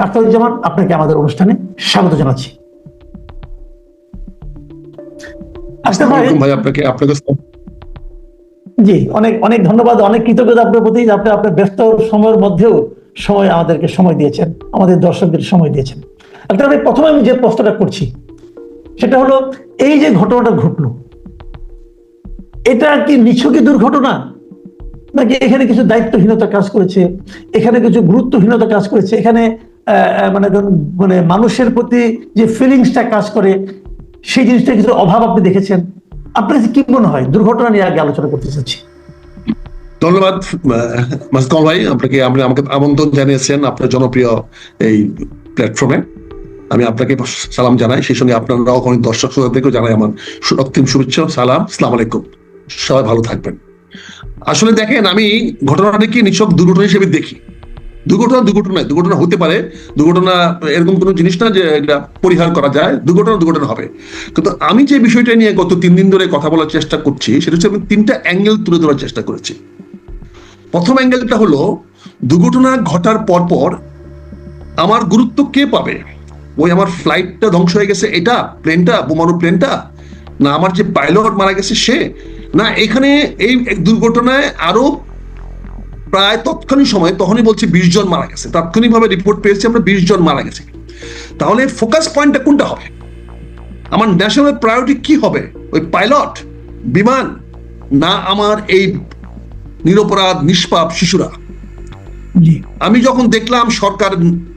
Doctor Akhtaruzzaman আপনাকে আমাদের অনুষ্ঠানে স্বাগত জানাচ্ছি। ভাই আপনাকে আপনাকে জি অনেক অনেক ধন্যবাদ অনেক কৃতজ্ঞতা আপনার প্রতি যে আপনি আপনার ব্যস্ত সময়ের মধ্যেও সময় আমাদেরকে সময় দিয়েছেন আমাদের দর্শকদের সময় দিয়েছেন। আচ্ছা ভাই প্রথমে আমি যে প্রশ্নটা করছি সেটা হলো এই যে ঘটনাটা ঘটলো এটা কি নিছকই দুর্ঘটনা? নাকি এখানে কিছু দায়িত্বহীনতা কাজ করেছে এখানে কিছু গুরুত্বহীনতা কাজ করেছে এখানে মানে মানে মানুষের প্রতি যে ফিলিংসটা কাজ করে, সেই জিনিসটা কিছু অভাব আপনি দেখেছেন? আপনার কাছে কি মনে হয়? দুর্ঘটনা নিয়ে আগে আলোচনা করতে চাচ্ছি। ধন্যবাদ মাসকাল ভাই, আপনাকে, আপনি আমাকে আমন্ত্রণ জানিয়েছেন আপনার জনপ্রিয় এই প্ল্যাটফর্মে আমি আপনাকে সালাম জানাই, সেই সঙ্গে আপনারা অগণিত দর্শক শ্রোতাদেরকেও জানাই আমার অন্তিম শুভেচ্ছা সালাম। সালাম আলাইকুম। সবাই ভালো থাকবেন। আসলে দেখেন, আমি ঘটনাটাকে নিছক দুর্ঘটনা হিসেবে দেখি। দুর্ঘটনা দুর্ঘটনা দুর্ঘটনা হতে পারে। দুর্ঘটনা, এরকম কোনো জিনিস না যে এটা পরিহার করা যায়। দুর্ঘটনা দুর্ঘটনা হবে। কিন্তু আমি যে বিষয়টা নিয়ে গত তিন দিন ধরে কথা বলার চেষ্টা করছি, সেটা হচ্ছে আমি তিনটা অ্যাঙ্গেল তুলে ধরার চেষ্টা করেছি। প্রথম অ্যাঙ্গেলটা হলো, দুর্ঘটনা ঘটার পর পর আমার গুরুত্ব কে পাবে? ওই আমার ফ্লাইটটা ধ্বংস হয়ে গেছে, এটা? প্লেনটা বোমারু প্লেনটা না, আমার যে পাইলট মারা গেছে সে? না, এখানে এই দুর্ঘটনায় আরও প্রায় তৎক্ষণিক সময় তখনই বলছে বিশ জন মারা গেছে। তাৎক্ষণিকভাবে রিপোর্ট পেয়েছি আমরা বিশ জন মারা গেছে। তাহলে ফোকাস পয়েন্টটা কোনটা হবে? আমার ন্যাশনাল প্রায়োরিটি কি হবে? ওই পাইলট বিমান না আমার এই নিরপরাধ নিষ্পাপ শিশুরা? আমি যখন দেখলাম সরকার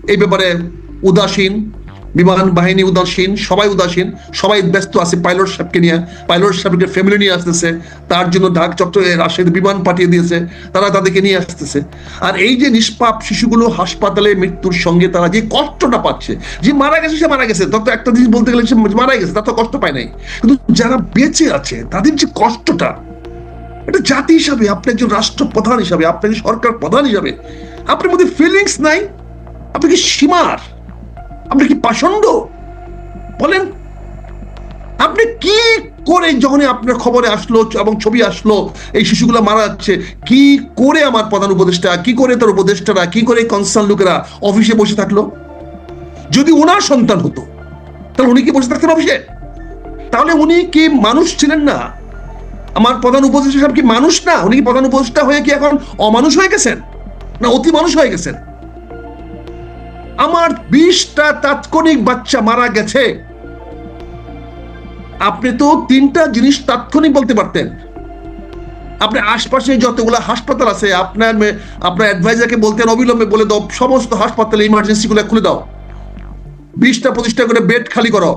এই ব্যাপারে উদাসীন বিমান বাহিনী উদাসীন, সবাই উদাসীন, সবাই ব্যস্ত আছে পাইলট সাহেবকে নিয়ে। পাইলট সাহেবকে ফ্যামিলি নিয়ে আসতেছে। তার জন্য ঢাক চট্টগ্রামে রাজশাহীতে বিমান পাঠিয়ে দিয়েছে। তারা তাদেরকে নিয়ে আসতেছে। আর এই যে নিষ্পাপ শিশুগুলো হাসপাতালে মৃত্যুর সঙ্গে তারা যে কষ্টটা পাচ্ছে, যে মারা গেছে, সে মারা গেছে। তত একটা জিনিস বলতে গেলে সে মারা গেছে, তার তো কষ্ট পায় নাই। কিন্তু যারা বেঁচে আছে, তাদের যে কষ্টটা, এটা জাতি হিসাবে, আপনি একজন রাষ্ট্রপ্রধান হিসাবে, আপনি সরকার প্রধান হিসাবে, আপনার মধ্যে ফিলিংস নাই, আপনি কি সীমার? আপনি কি পাষণ্ড? বলেন, আপনি কি করে যখন আপনার খবরে আসলো এবং ছবি আসলো, এই শিশুগুলো মারা যাচ্ছে, কি করে আমার প্রধান উপদেষ্টা, কি করে তার উপদেষ্টারা, কি করে কনসার্ন লোকেরা অফিসে বসে থাকল? যদি ওনার সন্তান হতো, তাহলে উনি কি বসে থাকতেন অফিসে? তাহলে উনি কি মানুষ ছিলেন না? আমার প্রধান উপদেষ্টা সাহেব কি মানুষ না? উনি কি প্রধান উপদেষ্টা হয়ে কি এখন অমানুষ হয়ে গেছেন? না অতি মানুষ হয়ে গেছেন? আমার বিশটা তাৎক্ষণিক বাচ্চা মারা গেছে। আপনি তো তিনটা জিনিস তাৎক্ষণিক বলতে পারতেন। আপনি আশপাশে যতগুলো হাসপাতাল আছে, আপনার আপনার অ্যাডভাইজারকে বলতেন, অবিলম্বে বলে দাও, সমস্ত হাসপাতালে ইমার্জেন্সি গুলো খুলে দাও। বিশটা প্রতিষ্ঠা করে বেড খালি করো।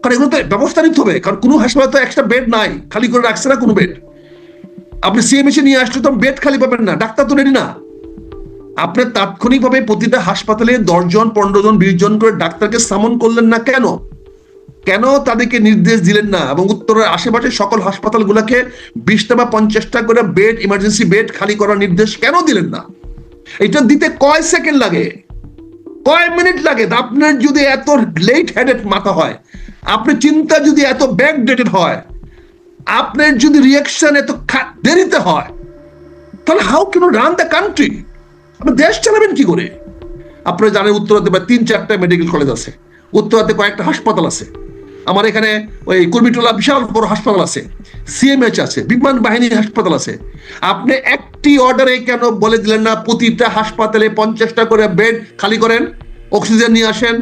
কারণ এগুলো তো ব্যবস্থা নিতে হবে, কারণ কোনো হাসপাতালে তো একটা বেড নাই, খালি করে রাখছে না কোনো বেড আপনি সিএমএসি নিয়ে আসলে তো বেড খালি পাবেন না, ডাক্তার তো রেডি না। আপনি তাৎক্ষণিকভাবে প্রতিটা হাসপাতালে দশজন পনেরো জন বিশ জন করে ডাক্তারকে সামন করলেন না কেন? কেন তাদেরকে নির্দেশ দিলেন না? এবং উত্তরের আশেপাশে সকল হাসপাতালগুলোকে বিশটা বা পঞ্চাশটা করে বেড ইমার্জেন্সি বেড খালি করার নির্দেশ কেন দিলেন না? এটা দিতে কয় সেকেন্ড লাগে? কয় মিনিট লাগে? আপনার যদি এত লেট হেডেড মাথা হয়, আপনার চিন্তা যদি এত ব্যাক ডেটেড হয়, আপনার যদি রিয়াকশন এত দেরিতে হয়, তাহলে how can run the country আপনি দেশ চালাবেন কি করে? আপনারা জানেন উত্তরাতে বা তিন চারটা মেডিকেল কলেজ আছে। উত্তরাতে কয়েকটা হাসপাতাল আছে। আমার এখানে ওই কুর্মিটোলা বিশাল বড় হাসপাতাল আছে। সিএমএইচ আছে, বিমান বাহিনীর হাসপাতাল আছে। আপনি একটি অর্ডারে কেন বলে দিলেন না, প্রতিটা হাসপাতালে পঞ্চাশটা করে বেড খালি করেন অক্সিজেন নিয়ে আসেন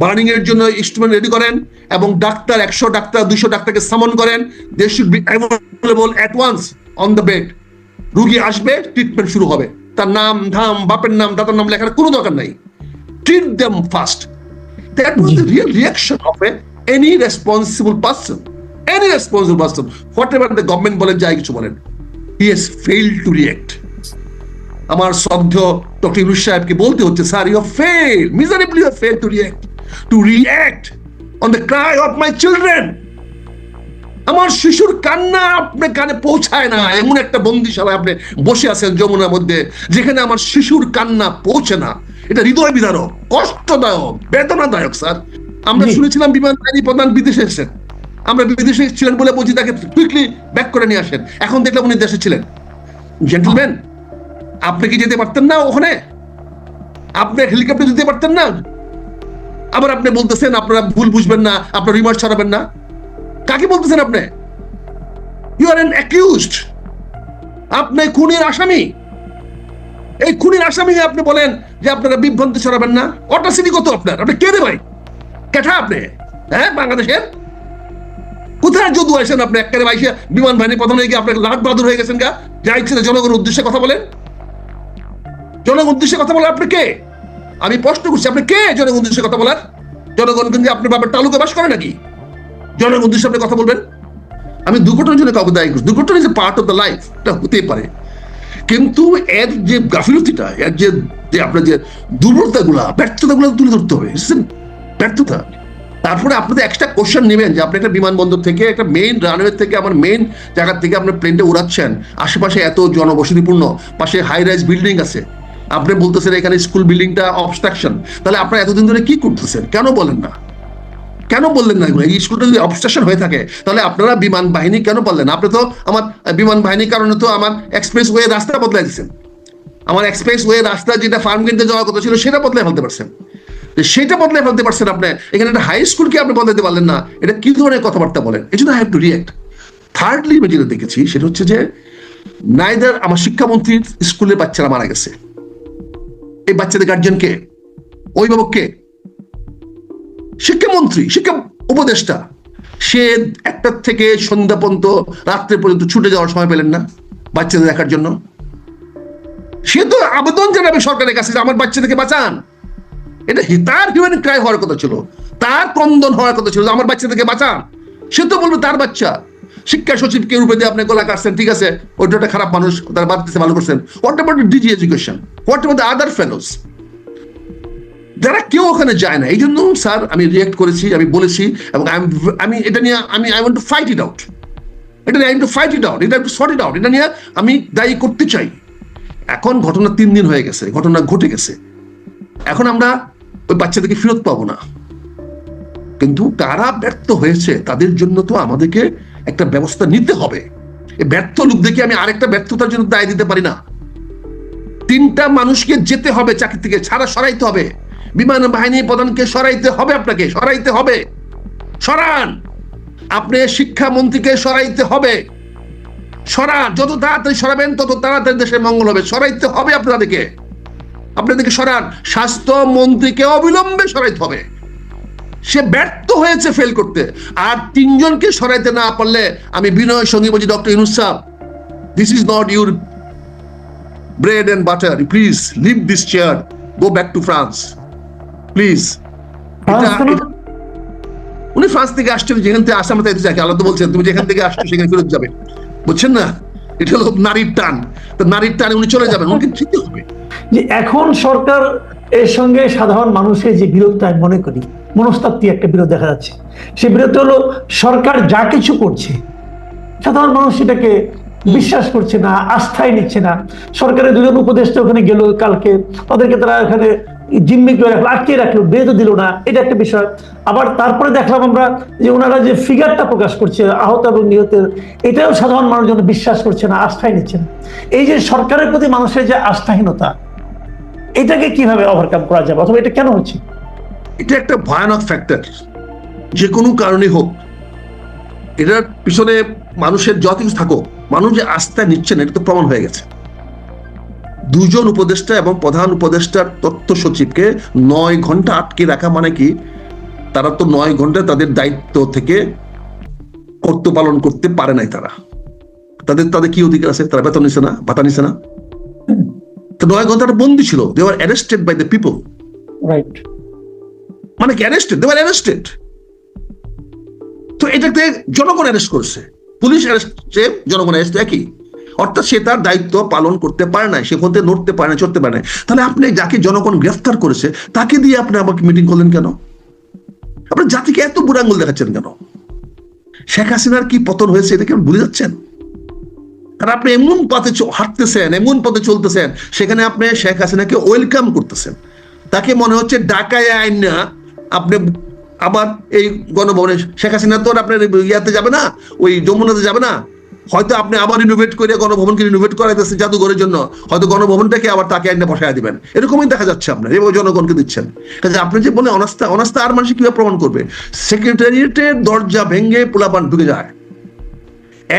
বার্নিং এর জন্য ইনস্ট্রুমেন্ট রেডি করেন, এবং ডাক্তার একশো ডাক্তার, দুইশো ডাক্তারকে সামন করেন they should be once on the bed রুগী আসবে ট্রিটমেন্ট শুরু হবে। তার নাম, ধাম, বাপের নাম, দাদার নাম লেখার কোনো দরকার নাই। Treat them first that was the real reaction of a any responsible person any responsible person whatever the government বলেন, যাই কিছু বলেন he has fail to react আমার শ্রদ্ধ ডক্টর ইউনুস সাহেবকে বলতে হচ্ছে sir you fail miserably you fail to react to react on the cry of my children আমার শিশুর কান্না আপনার কানে পৌঁছায় না। এমন একটা বন্দিশালায় আপনি বসে আছেন যমুনার মধ্যে যেখানে আমার শিশুর কান্না পৌঁছে না। এটা হৃদয় বিদারক কষ্টদায়ক বেদনাদায়ক স্যার। আমরা শুনেছিলাম বিমান বাহিনী প্রধান বিদেশে এসেছেন। আমরা বিদেশে ছিলেন বলে বলছি তাকে কুইকলি ব্যাক করে নিয়ে আসেন। এখন দেখলাম উনি দেশে ছিলেন। জেন্টলম্যান আপনি কি যেতে পারতেন না ওখানে? আপনি হেলিকপ্টার দিতে পারতেন না? আবার আপনি বলতেছেন আপনারা ভুল বুঝবেন না আপনার রিমার্স ছড়াবেন না। কাকে বলতেছেন আপনি? ইউ আর এন অ্যাকিউজড আপনি খুনের আসামি। এই খুনের আসামি আপনি বলেন যে আপনারা বিভ্রান্তি ছড়াবেন না। অটাসিটি কত আপনার? আপনি কে রে ভাই? কেঠা আপনি? হ্যাঁ বাংলাদেশের? কোথায় যদু আছেন আপনি? একেবারে বাইশে বিমান বাহিনী প্রধান হয়ে গিয়ে আপনার লাট বাহাদুর হয়ে গেছেন গা। যা ইচ্ছে জনগণের উদ্দেশ্যে কথা বলেন। জনগণ উদ্দেশ্যে কথা বলেন আপনি কে? আমি প্রশ্ন করছি, আপনি কে জনগণ উদ্দেশ্যে কথা বলার? জনগণ কিন্তু আপনার বাবার তালুকে বাস করে নাকি? জনগণ উদ্দেশ্যে আপনি কথা বলবেন? আমি দুর্ঘটনার জন্য কাউকে দায়ী করছি। দুর্ঘটনা is a part of the life এটা হতেই পারে। কিন্তু এর যে গাফিলতিটা, এর যে যে আপনার যে দুর্বলতাগুলা, ব্যর্থতাগুলো তুলে ধরতে হবে। ব্যর্থতা। তারপরে আপনাদের একটা কোশ্চেন নেবেন যে আপনি একটা বিমানবন্দর থেকে, একটা মেইন রানওয়ে থেকে, আমার মেইন জায়গা থেকে আপনার প্লেনটা উড়াচ্ছেন। আশেপাশে এত জনবসতিপূর্ণ, পাশে হাই রাইজ বিল্ডিং আছে। আপনি বলতেছেন এখানে স্কুল বিল্ডিংটা অবস্ট্রাকশন তাহলে আপনারা এতদিন ধরে কি করতেছেন? কেন বলেন না? কেন বললেন না? এই স্কুলটা যদি অবস্ট্রাকশন হয়ে থাকে, তাহলে আপনারা বিমান বাহিনী কেন বললেন আপনি তো আমার বিমান বাহিনীর কারণে তো আমার এক্সপ্রেস ওয়ে রাস্তা বদলাই দিচ্ছেন আমার এক্সপ্রেস ওয়ে রাস্তা যেটা ফার্ম কিনতে যাওয়ার কথা ছিল, সেটা বদলাই ফেলতে পারছেন। সেটা বদলাই ফেলতে পারছেন আপনি। এখানে একটা হাই স্কুলকে আপনি বদলাতে পারলেন না, এটা কি ধরনের কথাবার্তা বলেন? এই জন্য I have to react thirdly আমি যেটা দেখেছি, সেটা হচ্ছে যে নাইদার আমার শিক্ষামন্ত্রীর স্কুলের বাচ্চারা মারা গেছে। এই বাচ্চাদের গার্জেন কে? অভিভাবক কে? শিক্ষামন্ত্রী, শিক্ষা উপদেষ্টা, সে একটার থেকে সন্ধ্যা পর্যন্ত, রাত্রে পর্যন্ত ছুটে যাওয়ার সময় পেলেন না বাচ্চাদের দেখার জন্য। সে তো আবেদন জানাবে সরকারের কাছে আমার বাচ্চাদেরকে বাঁচান। এটা তার হিউম্যান ক্রাই হওয়ার কথা ছিল। তার ক্রন্দন হওয়ার কথা ছিল যে আমার বাচ্চাদেরকে বাঁচান। সে তো বলবে তার বাচ্চা। শিক্ষা সচিবকে রূপে দিয়ে আপনি গলা কাটছেন, ঠিক আছে? ওটা একটা খারাপ মানুষ, তার বাড়িতে ভালো করছেন। What about DG education what about other fellows যারা কেউ ওখানে যায় না, এই জন্য স্যার আমি রিয়েক্ট করেছি, আমি বলেছি এবং আমি এটা নিয়ে আমি I want to fight it out এটা নিয়ে I to fight it out এটা টু সর্ট ইট আউট এটা নিয়ে আমি দায়ী করতে চাই। এখন ঘটনা তিন দিন হয়ে গেছে, ঘটনা ঘটে গেছে। এখন আমরা ওই বাচ্চাদেরকে ফেরত পাবো না। কিন্তু কারা ব্যর্থ হয়েছে, তাদের জন্য তো আমাদেরকে একটা ব্যবস্থা নিতে হবে। ব্যর্থ লোক দেখে আমি আরেকটা ব্যর্থতার জন্য দায় দিতে পারি না। তিনটা মানুষকে যেতে হবে চাকরি থেকে, ছাড়া সরাইতে হবে। বিমান বাহিনী প্রধানকে সরাইতে হবে আপনাকে, সরাইতে হবে। সরান। আপনি শিক্ষামন্ত্রীকে সরাইতে হবে। সরান। যত তাড়াতাড়ি সরাবেন, তত তাড়াতাড়ি দেশের মঙ্গল হবে। সরাইতে হবে আপনাদেরকে। আপনাদেরকে সরান। স্বাস্থ্য মন্ত্রীকে অবিলম্বে সরাইতে হবে। সে ব্যর্থ হয়েছে ফেল করতে। আর তিনজনকে সরাইতে না পারলে আমি বিনয় সঙ্গী বলছি, doctor Yunus this is not your bread and butter please leave this chair go back to France এটা- উনি ফ্রান্স থেকে আসছেন যেখান থেকে আসামে তাই যাকে আল্লাহ বলছেন তুমি যেখান থেকে আসছো সেখানে ফেরত যাবে। বুঝছেন না? এটা হলো নারীর টান। তো নারীর টানে উনি চলে যাবেন উনকে যেতে হবে। যে এখন সরকার এর সঙ্গে সাধারণ মানুষের যে বিরোধটা আমি মনে করি মনস্তাত্ত্বিক একটা বিরোধ দেখা যাচ্ছে। সেই বিরোধটা হলো সরকার যা কিছু করছে সাধারণ মানুষ সেটাকে বিশ্বাস করছে না আস্থায় নিচ্ছে না। সরকারের দুজন উপদেষ্টা ওখানে গেল কালকে তাদেরকে তারা এখানে জিম্মি করে রাখল আটকে রাখল বেরোতে দিল না, এটা একটা বিষয়। আবার তারপরে দেখলাম আমরা যে ওনারা যে ফিগারটা প্রকাশ করছে, আহত এবং নিহতের, এটাও সাধারণ মানুষজন বিশ্বাস করছে না আস্থায় নিচ্ছে না। এই যে সরকারের প্রতি মানুষের যে আস্থাহীনতা, এটাকে কীভাবে ওভারকাম করা যাবে অথবা এটা কেন হচ্ছে? এটা একটা ভয়ানক ফ্যাক্টর যে কোনো কারণে হোক, এটার পিছনে মানুষের যত কিছু থাকুক, মানুষ যে আস্থা নিচ্ছে না এটা তো প্রমাণ হয়ে গেছে। দুজন উপদেষ্টা এবং প্রধান উপদেষ্টার তথ্য সচিবকে নয় ঘণ্টা আটকে রাখা মানে কি? তারা তো নয় ঘণ্টা তাদের দায়িত্ব থেকে কর্তব্য পালন করতে পারে নাই তারা। তাদের তাদের কি অধিকার আছে? তারা বেতন নিছে না ভাতা নিছে না? তো নয় ঘন্টাটা বন্দি ছিল। They are arrested by the people right মানে কি অ্যারেস্টেড দে অ্যারেস্টেড তো এটাতে জনগণ অ্যারেস্ট করছে। পুলিশ অ্যারেস্ট জনগণ অ্যারেস্ট একই। অর্থাৎ সে তার দায়িত্ব পালন করতে পারে না সে থেকে নড়তে পারে না চড়তে পারে না তাহলে আপনি যাকে জনগণ গ্রেফতার করেছে, তাকে দিয়ে আপনি আমাকে মিটিং করলেন কেন? আপনার জাতিকে এত বুড়ো আঙ্গুল দেখাচ্ছেন কেন? শেখ হাসিনার কি পতন হয়েছে এটা কি ভুলে যাচ্ছেন? আর আপনি এমন পথে হাঁটতেছেন, এমন পথে চলতেছেন, সেখানে আপনি শেখ হাসিনাকে ওয়েলকাম করতেছেন। তাকে মনে হচ্ছে ডাকায় আইন না, আপনি আবার এই গণভবনে শেখ হাসিনা তো আর আপনার ইয়াতে যাবে না, ওই যমুনাতে যাবে না হয়তো আপনি আবার রিনোভেট করে গণভবনকে রিনোভেট করাইতেছেন জাদুঘরের জন্য, হয়তো গণভবনটাকে আবার তাকে এনে বসায় দিবেন। এরকমই দেখা যাচ্ছে আপনার, এভাবে জনগণকে দিচ্ছেন। কাজে আপনি যে বলে অনাস্থা অনাস্থা আর মানুষ কীভাবে প্রমাণ করবে? সেক্রেটারিয়েটের দরজা ভেঙে পোলাপান ঢুকে যায়।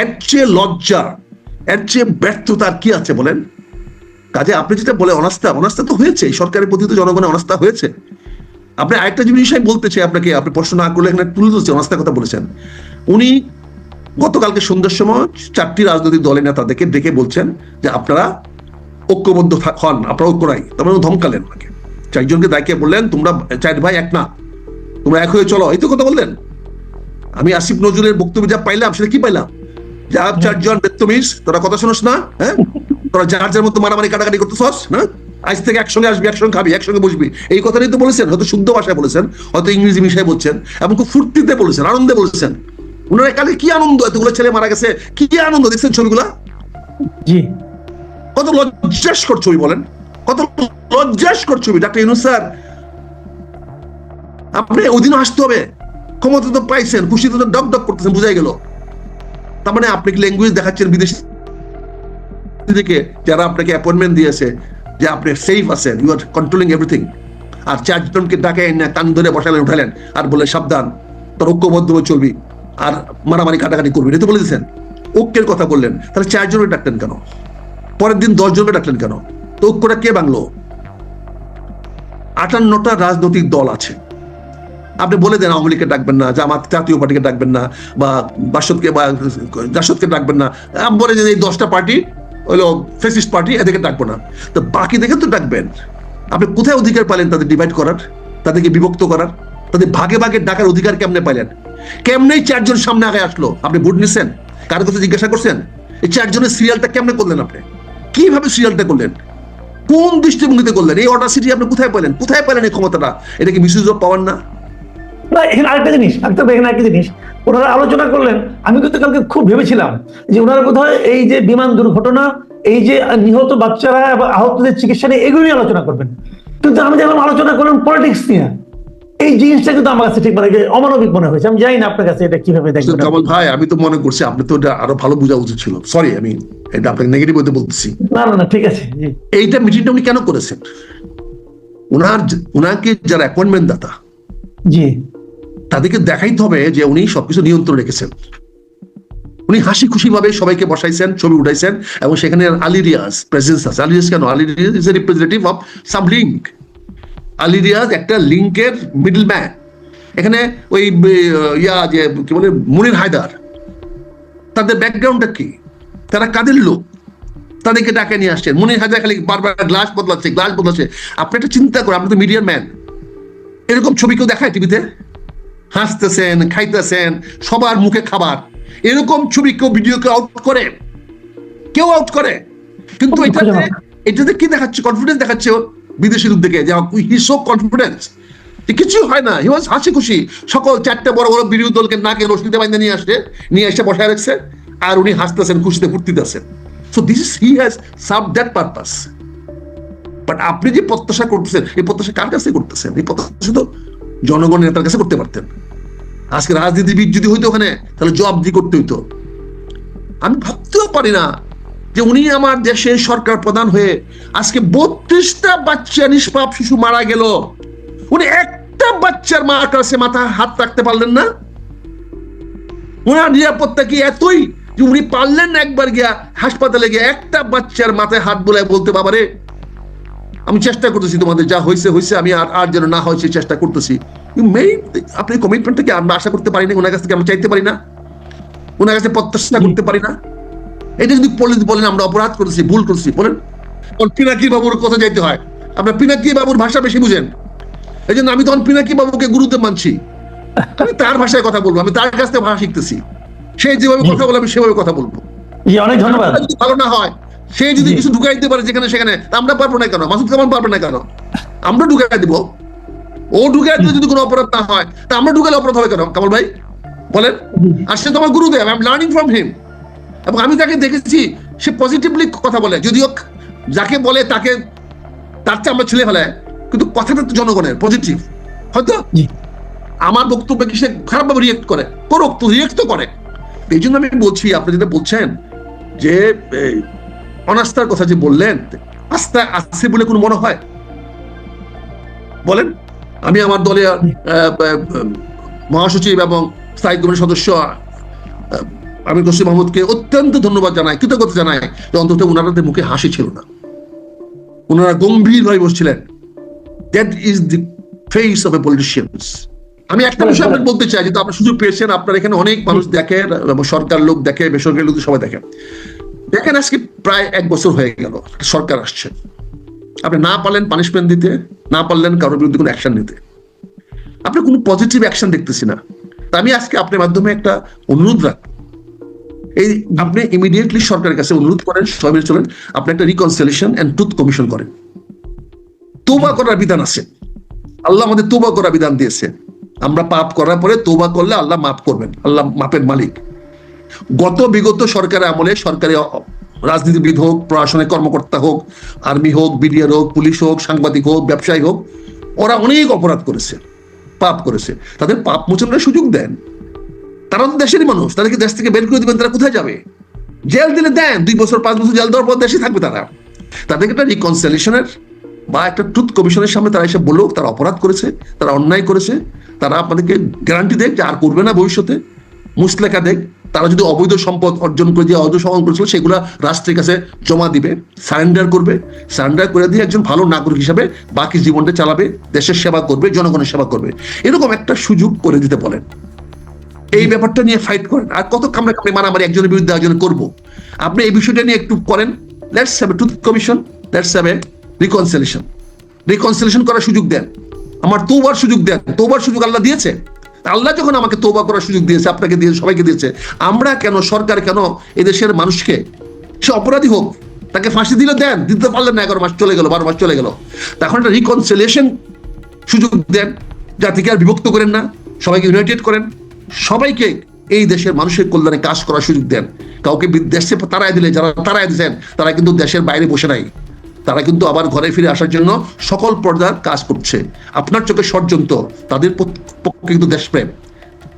এর চেয়ে লজ্জা, এর চেয়ে ব্যর্থতা কি আছে বলেন? কাজে আপনি যেটা বলে অনাস্থা অনাস্থা তো হয়েছে সরকারের প্রতি তো জনগণের অনাস্থা হয়েছে। আপনি আরেকটা জিনিস আমি বলতে চাই আপনাকে, আপনি প্রশ্ন না করলে এখানে তুলে ধরছে, অনাস্থার কথা বলেছেন। উনি গতকালকে সন্ধ্যার সময় চারটি রাজনৈতিক দলের নেতাদেরকে ডেকে বলছেন যে আপনারা ঐক্যবদ্ধ হন, আপনারা ঐক্য নাই তারপরে উনি ধমকালেন ওনাকে চারজনকে দায়কে বললেন, তোমরা চার ভাই, এক না। তোমরা এক হয়ে চলো, এই তো কথা বললেন। আমি আসিফ নজরুলের বক্তব্য যা পাইলাম, সেটা কি পাইলাম? যা চারজন বেত্তমিস তোরা কথা শোনস না হ্যাঁ? তোরা যার যার মতো মারামারি কাটাকাটি করতেছস, না? আজ থেকে একসঙ্গে আসবি, একসঙ্গে খাবি, একসঙ্গে বসবি। এই কথাটাই তো বলেছেন, হয়তো শুদ্ধ ভাষায় বলেছেন, হয়তো ইংরেজি মিশায় বলছেন, এবং খুব ফুর্তিতে বলেছেন, আনন্দে বলেছেন। ওনারা কি আনন্দ? এতগুলো ছেলে মারা গেছে কি আনন্দ দেখছেন ছবিগুলা? জি। কত লজ্জাস্কর ছবি বলেন। কত লজ্জাস্কর ছবি ডাক্তার ইউনুস স্যার। আপনি আসতে হবে ক্ষমতা তো পাইছেন খুশিতে তো ডক ডক করতেছেন বুঝাই গেল। তার মানে আপনি কি ল্যাঙ্গুয়েজ দেখাচ্ছেন বিদেশি থেকে যারা আপনাকে অ্যাপয়েন্টমেন্ট দিয়েছে যে আপনি সেফ আছেন ইউ আর কন্ট্রোলিং এভরিথিং আর চারজনকে ডাকে এনে কান ধরে বসালেন উঠালেন আর বলে সাবধান তোর ঐক্যবদ্ধ চলবি। আর মারামারি কাটাকাটি করবি এটা তো বলে দিয়েছেন। ঐক্যের কথা বললেন, তাহলে চারজনকে ডাকলেন কেন? পরের দিন দশ জনকে ডাকলেন কেন? তো ঐক্যটা কে বাংলো? আটান্নটা রাজনৈতিক দল আছে। আপনি বলে দেন আওয়ামী লীগকে ডাকবেন না, জামাত জাতীয় পার্টিকে ডাকবেন না, বা বাসদকে, বা জাসদকে ডাকবেন না। বলে দেন এই দশটা পার্টি হলো ফেসিস্ট পার্টি, এদেরকে ডাকবো না। তো বাকি দেখে তো ডাকবেন। আপনি কোথায় অধিকার পালেন তাদের ডিভাইড করার? তাদেরকে বিভক্ত করার? তাদের ভাগে ভাগে ডাকার অধিকার কেমনে পাইলেন? কেমনেই চারজন সামনে আগে আসলো? আপনি ভোট নিছেন? কারও কাছে জিজ্ঞাসা করছেন? এই চারজনের সিরিয়ালটা কেমনে করলেন আপনি? কীভাবে সিরিয়ালটা করলেন? কোন দৃষ্টিভঙ্গিতে করলেন? এই অর্ডার সিটি আপনি কোথায় পেলেন কোথায় পেলেন এই ক্ষমতাটা? এটা কি মিসইউজ অফ পাওয়ার না? এখানে আরেকটা জিনিস আরেকটা এখানে জিনিস। ওনারা আলোচনা করলেন, আমি কিন্তু কালকে খুব ভেবেছিলাম যে ওনারা বোধহয় এই যে বিমান দুর্ঘটনা, এই যে নিহত বাচ্চারা এবং আহতদের চিকিৎসা নিয়ে এগুলো নিয়ে আলোচনা করবেন। কিন্তু আমি দেখলাম আলোচনা করলাম পলিটিক্স নিয়ে এই জিনিসটা কিন্তু আমার কাছে ঠিক মানে অমানবিক মনে হয়েছে। আমি জানি না আপনার কাছে এটা কীভাবে দেখবেন কামাল ভাই আমি তো মনে করছি আপনি তো এটা আরও ভালো বোঝা উচিত ছিল। সরি আমি এটা আপনাকে নেগেটিভ হতে বলতেছি। না না না ঠিক আছে এইটা মিটিংটা উনি কেন করেছেন? ওনার ওনাকে যারা অ্যাপয়েন্টমেন্ট দাতা জি। তাদেরকে দেখাইতে হবে যে উনি সবকিছু নিয়ন্ত্রণ রেখেছেন। উনি হাসি খুশি ভাবে সবাইকে বসাইছেন ছবি উঠাইছেন এবং সেখানে আলিরিয়াস প্রেজেন্স আছে। আলিরিয়াস কেন? আলিরিয়াস is a representative of sub link আলিরিয়াস একটা লিঙ্কের মিডল ম্যান এখানে ওই ইয়া যে কি বলে মুনির হায়দার। তাদের ব্যাকগ্রাউন্ডটা কি? তারা কাদের লোক? তাদেরকে ডাকে নিয়ে আসছেন। মুনির হায়দার খালি বারবার গ্লাস বদলাচ্ছে গ্লাস বদলাচ্ছে। আপনি একটা চিন্তা করেন আপনি তো মিডিয়ার ম্যান এরকম ছবি কেউ দেখায় টিভিতে হাসতেছেন খাইতেছেন সবার মুখে খাবার। এরকম ছবি কেউ ভিডিও কেউ আউট করে? কেউ আউট করে? কিন্তু এটাতে এটাতে কি দেখাচ্ছে? কনফিডেন্স দেখাচ্ছে বিদেশি লোক থেকে যে হি সো কনফিডেন্স কিছু হয় না। হি ওয়াজ হাসি খুশি সকল চারটে বড় বড় বিরোধী দলকে নাকে রশ্মিতে বাইন্দা নিয়ে আসছে নিয়ে এসে বসায় রাখছে, আর উনি হাসতেছেন, খুশিতে ফুর্তিতে আছেন so this is he has serve that purpose but আপনি যে প্রত্যাশা করতেছেন, এই প্রত্যাশা কার কাছে করতেছেন? এই প্রত্যাশা তো জনগণের নেতার কাছে করতে পারতেন। আজকে রাজনীতিবিদ যদি হইতো ওখানে, তাহলে জব দি করতে হইতো। আমি ভাবতেও পারি না যে উনি আমার দেশের সরকার প্রধান হয়ে আজকে বত্রিশটা বাচ্চা নিষ্পাপ শিশু মারা গেল। উনি একটা বাচ্চার মা কাছে মাথা হাত রাখতে পারলেন না। ওনার নিরাপত্তা কি এতই যে উনি পারলেন একবার গিয়া হাসপাতালে গিয়ে একটা বাচ্চার মাথায় হাত বোলায় বলতে, বাবারে, আমি চেষ্টা করতেছি তোমাদের, যা হয়েছে হয়েছে আমি আর আর যেন না হয় সেই চেষ্টা করতেছি। মেইন আপনি কমিটমেন্টটাকে আমরা আশা করতে পারি না, ওনার কাছ থেকে আমরা চাইতে পারি না। ওনার কাছে প্রত্যাশা করতে পারি না। এটা যদি বলে বলেন আমরা অপরাধ করেছি ভুল করছি বলেন। পিনাকি বাবুর কথা যাইতে হয়। আপনার পিনাকি বাবুর ভাষা বেশি বুঝেন। এই জন্য আমি তখন পিনাকি বাবুকে গুরুত্ব মানছি। আমি তার ভাষায় কথা বলব আমি তার কাছ থেকে ভাষা শিখতেছি। সে যেভাবে কথা বলে আমি সেভাবে কথা বলব। অনেক ধন্যবাদ। ভালো না হয় সে যদি কিছু ঢুকাই দিতে পারে যেখানে সেখানে আমরা পারব না কেন? মাসুদ কামাল পারবে না কেন? আমরা ঢুকাই দিব। ও ঢুকাই দিলে যদি কোনো অপরাধ না হয় তা আমরা ঢুকালে অপরাধ হবে কেন? কামাল ভাই বলেন। আর সে তোমার গুরুদেব I am learning from him এবং আমি তাকে দেখেছি সে পজিটিভলি কথা বলে। যদিও যাকে বলে তাকে তার চেয়ে আমরা ছেলে ফেলায় কিন্তু কথাটা তো জনগণের পজিটিভ হয়তো আমার বক্তব্যে কি সে খারাপভাবে রিয়েক্ট করে করুক তো রিয়েক্ট তো করে। এই জন্য আমি বলছি আপনি যেটা বলছেন যে অনাস্থার কথা যে বললেন আস্থা আছে বলে কোনো মনে হয়? বলেন। আমি আমার দলে মহাসচিব এবং স্থায়ী কমিটির সদস্য আমির গোসি মাহমুদকে অত্যন্ত ধন্যবাদ জানাই কৃতজ্ঞতা জানাই যে অন্তত ওনাদের মুখে হাসি ছিল না। ওনারা গম্ভীর ভাবে বসছিলেন। That is the face of a politicians আমি একটা বিষয় আপনাকে বলতে চাই যেহেতু আপনার সুযোগ পেয়েছেন আপনার এখানে অনেক মানুষ দেখে সরকার লোক দেখে বেসরকারি লোক সবাই দেখে। দেখেন আজকে প্রায় এক বছর হয়ে গেল সরকার আসছে। আপনি না পারলেন পানিশমেন্ট দিতে না পারলেন কারোর বিরুদ্ধে কোনো অ্যাকশন নিতে। আপনি কোনো পজিটিভ অ্যাকশন দেখতেছি না। তা আমি আজকে আপনার মাধ্যমে একটা অনুরোধ রাখব। এই আপনি ইমিডিয়েটলি সরকারের কাছে অনুরোধ করেন, সবাই চলেন, আপনি একটা রিকনসিলেশন এন্ড ট্রুথ কমিশন করেন। তোবা করার বিধান আছে। আল্লাহ আমাদের তোবা করার বিধান দিয়েছে। আমরা পাপ করার পরে তোবা করলে আল্লাহ মাফ করবেন, আল্লাহ মাপের মালিক। গত বিগত সরকারের আমলে সরকারি রাজনীতিবিদ হোক প্রশাসনের কর্মকর্তা হোক, আর্মি হোক, বিডিআর হোক, পুলিশ হোক, সাংবাদিক হোক, ব্যবসায়ী হোক, ওরা অনেক অপরাধ করেছে, পাপ করেছে। তাদের পাপ মোচনের সুযোগ দেন। তারা তো দেশেরই মানুষ তাদেরকে দেশ থেকে বের করে দিবেন, তারা কোথায় যাবে? জেল দিলে দেন, দুই বছর, পাঁচ বছর জেল দেওয়ার পর দেশে থাকবে তারা। তাদেরকে একটা রিকনসিলেশনের বা একটা ট্রুথ কমিশনের সামনে তারা এসে বলুক, তারা অপরাধ করেছে, তারা অন্যায় করেছে, তারা আপনাদেরকে গ্যারান্টি দেখ যে আর করবে না ভবিষ্যতে। মুসলেখা দেখ, তারা যদি অবৈধ সম্পদ অর্জন করে দিয়ে অবৈধ সম্পদ করেছিল, সেগুলো রাষ্ট্রের কাছে জমা দিবে সারেন্ডার করবে। সারেন্ডার করে দিয়ে একজন ভালো নাগরিক হিসাবে বাকি জীবনটা চালাবে, দেশের সেবা করবে, জনগণের সেবা করবে। এরকম একটা সুযোগ করে দিতে বলেন। এই ব্যাপারটা নিয়ে ফাইট করেন। আর কত কামড়ে কামড়ে মারামারি একজনের বিরুদ্ধে একজনের করব। আপনি এই বিষয়টা নিয়ে একটু করেন। Let's have a tooth commission let's have a reconciliation reconciliation করার সুযোগ দেন। আমার তোবার সুযোগ দেন। তোবার সুযোগ আল্লাহ দিয়েছে। আল্লাহ যখন আমাকে তোবা করার সুযোগ দিয়েছে, আপনাকে দিয়েছে, সবাইকে দিয়েছে, আমরা কেন, সরকার কেন এদেশের মানুষকে, সে অপরাধী হোক, তাকে ফাঁসি দিলে দেন, দিতে পারলেন না, এগারো মাস চলে গেল, বারো মাস চলে গেল। তখন একটা রিকনসিলেশন সুযোগ দেন। জাতিকে আর বিভক্ত করেন না। সবাইকে ইউনাইটেড করেন। সবাইকে এই দেশের মানুষের কল্যাণে কাজ করার সুযোগ দেন। কাউকে দেশে তারাই দিলে, যারা তারাই দিচ্ছেন তারা কিন্তু দেশের বাইরে বসে নাই। তারা কিন্তু আবার ঘরে ফিরে আসার জন্য সকল পর্দার কাজ করছে। আপনার চোখে ষড়যন্ত্র, তাদের পক্ষে কিন্তু দেশপ্রেম।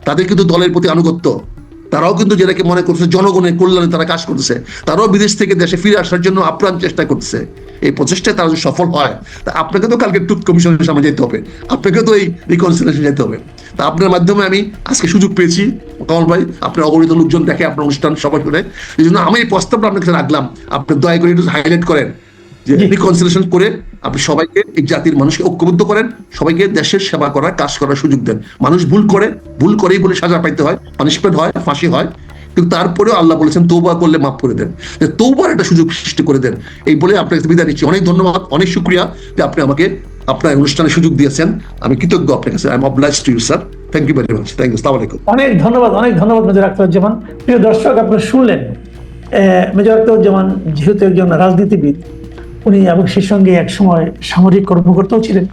তাদের কিন্তু দলের প্রতি আনুগত্য। তারাও কিন্তু যেটাকে মনে করছে জনগণের কল্যাণে তারা কাজ করতেছে। তারাও বিদেশ থেকে দেশে ফিরে আসার জন্য আপ্রাণ চেষ্টা করছে এই প্রচেষ্টায় তারা যদি সফল হয়, তা আপনাকে তো কালকে টুথ কমিশনের সামনে যেতে হবে। আপনাকে তো এই রিকনসিলেশন যেতে হবে। তা আপনার মাধ্যমে আমি আজকে সুযোগ পেয়েছি, কমল ভাই, আপনার অগণিত লোকজন দেখে, আপনার অনুষ্ঠান সবাই শুনে এই জন্য আমি এই প্রস্তাবটা আপনার কাছে রাখলাম। আপনি দয়া করে একটু হাইলাইট করেন। যে রিকনসিলেশন করে আপনি সবাইকে এই জাতির মানুষকে ঐক্যবদ্ধ করেন সবাইকে দেশের সেবা করার কাজ করার সুযোগ দেন। মানুষ ভুল করে ভুল করেই বলে সাজা পাইতে হয় পানিশমেন্ট হয় ফাঁসি হয়। কিন্তু তারপরেও আল্লাহ বলেছেন তৌবা করলে মাফ করে দেন। যে তৌবার একটা সুযোগ সৃষ্টি করে দেন। এই বলে আপনাকে বিদায় নিচ্ছি। অনেক ধন্যবাদ অনেক শুক্রিয়া যে আপনি আমাকে আপনার অনুষ্ঠানে সুযোগ দিয়েছেন। আমি কৃতজ্ঞ আপনার কাছে। I am obliged to you sir thank you very much thank you সালাম আলাইকুম অনেক ধন্যবাদ অনেক ধন্যবাদ মেজর আখতারুজ্জামান। প্রিয় দর্শক আপনারা শুনলেন মেজর আখতারুজ্জামান যেহেতু একজন রাজনীতিবিদ উনি এবং সেই সঙ্গে এক সময় সামরিক কর্মকর্তাও ছিলেন।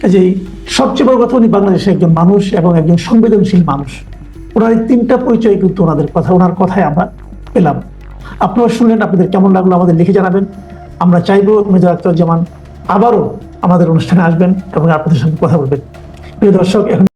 কাজেই সবচেয়ে বড় কথা উনি বাংলাদেশের একজন মানুষ এবং একজন সংবেদনশীল মানুষ। ওনার এই তিনটা পরিচয় কিন্তু ওনাদের কথা, ওনার কথায় আমরা পেলাম। আপনারা শুনলেন আপনাদের কেমন লাগল আমাদের লিখে জানাবেন। আমরা চাইব মেজর আখতারুজ্জামান আবারও আমাদের অনুষ্ঠানে আসবেন এবং আপনাদের সঙ্গে কথা বলবেন। প্রিয় দর্শক, এখন